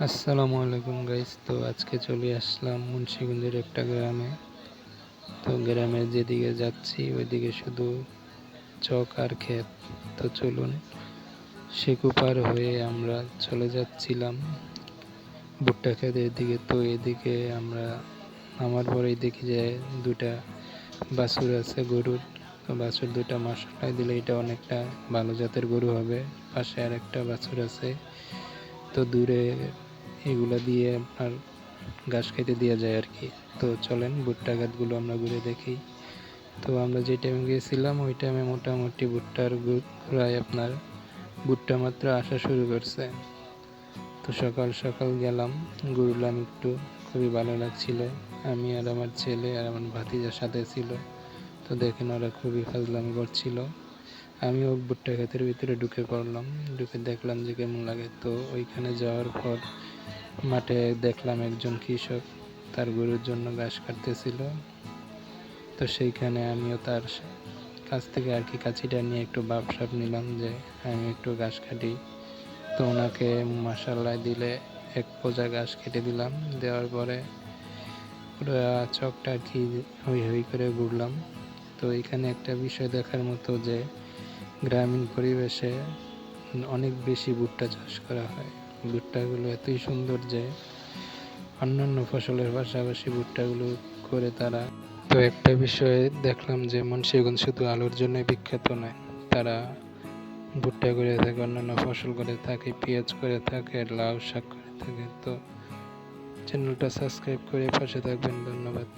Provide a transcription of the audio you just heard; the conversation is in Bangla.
আসসালামু আলাইকুম গাইস তো আজকে চলে আসলাম মুন্সিগঞ্জের একটা গ্রামে। তো গ্রামের যেদিকে যাচ্ছি, ওইদিকে শুধু চক আর ক্ষেত। তো চলুন সেকু পার হয়ে আমরা চলে যাচ্ছিলাম। ভুট্টা ক্ষেতের দিকে, তো এদিকে আমরা আমার পরেই দেখি যে দুটা বাছুর আছে গরুর, তো বাছুর দুটা মাসালায় দিলে এটা অনেকটা ভালো জাতের গরু হবে। পাশে আর একটা বাছুর আছে। তো দূরে এগুলা দিয়ে আপনার ঘাস খেতে দেওয়া যায় আর কি। তো চলেন, ভুট্টা গাছগুলো আমরা ঘুরে দেখি। তো আমরা যে টাইমে গিয়েছিলাম ওই টাইমে মোটামুটি ভুট্টার গোড়ায় আপনার ভুট্টা মাত্র আসা শুরু করছে। তো সকাল সকাল গেলাম, ঘুরলাম একটু, খুবই ভালো লাগছিল। আমি আর আমার ছেলে আর আমার ভাতিজার সাথে ছিল। তো দেখেন ওরা খুবই ফাজলামি করছিল। আমিও ভুট্টা ক্ষেতের ভিতরে ঢুকে পড়লাম। ঢুকে দেখলাম যে কেমন লাগে। তো ওইখানে যাওয়ার পর মাঠে দেখলাম একজন কৃষক, তার গরুর জন্য ঘাস কাটতেছিল। তো সেইখানে আমিও তার কাছ থেকে আর কি কাছিটা নিয়ে একটু বাপসাপ নিলাম যে আমি একটু ঘাস কাটি। তো ওনাকে মাসাল্লায় দিলে এক পোজা ঘাস কেটে দিলাম। দেওয়ার পরে পুরো চকটা কি হই হই করে ঘুরলাম। তো এখানে একটা বিষয় দেখার মতো যে গ্রামীণ পরিবেশে অনেক বেশি ভুট্টা চাষ করা হয়। ভুট্টাগুলো এতই সুন্দর যে অন্যান্য ফসলের পাশাপাশি ভুট্টাগুলো করে তারা তো একটা বিষয়ে দেখলাম যে মুন্সিগঞ্জ শুধু আলুর জন্য বিখ্যাত নয়, তারা ভুট্টা করে থাকে, অন্যান্য ফসল করে থাকে, পেঁয়াজ করে থাকে, লাউ শাক করে থাকে। তো চ্যানেলটা সাবস্ক্রাইব করে পাশে থাকবেন, ধন্যবাদ।